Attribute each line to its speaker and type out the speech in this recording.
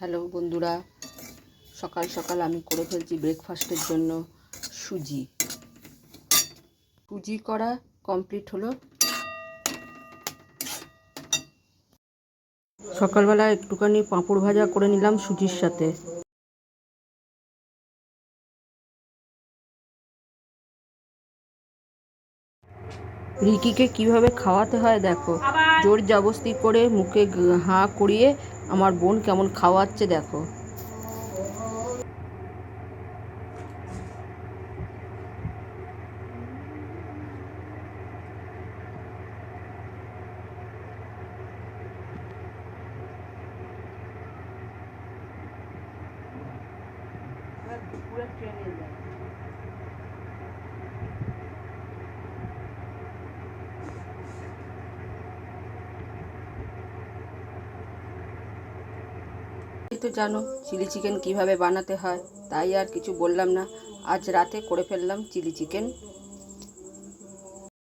Speaker 1: Hello বন্ধুরা, সকাল সকাল আমি করে ফেলছি ব্রেকফাস্টের জন্য সুজি। সুজি করা কমপ্লিট হলো। সকালবেলা একটুখানি পাঁপড় ভাজা করে নিলাম সুজির সাথে। রিকিকে কীভাবে খাওয়াতে হয় দেখো। জোর জবস্তি করে মুখে হাঁ করিয়ে আমার বোন কেমন খাওয়াচ্ছে দেখো। এই তো জানো, চিলি চিকেন কীভাবে বানাতে হয়, তাই আর কিছু বললাম না। আজ রাতে করে ফেললাম চিলি চিকেন।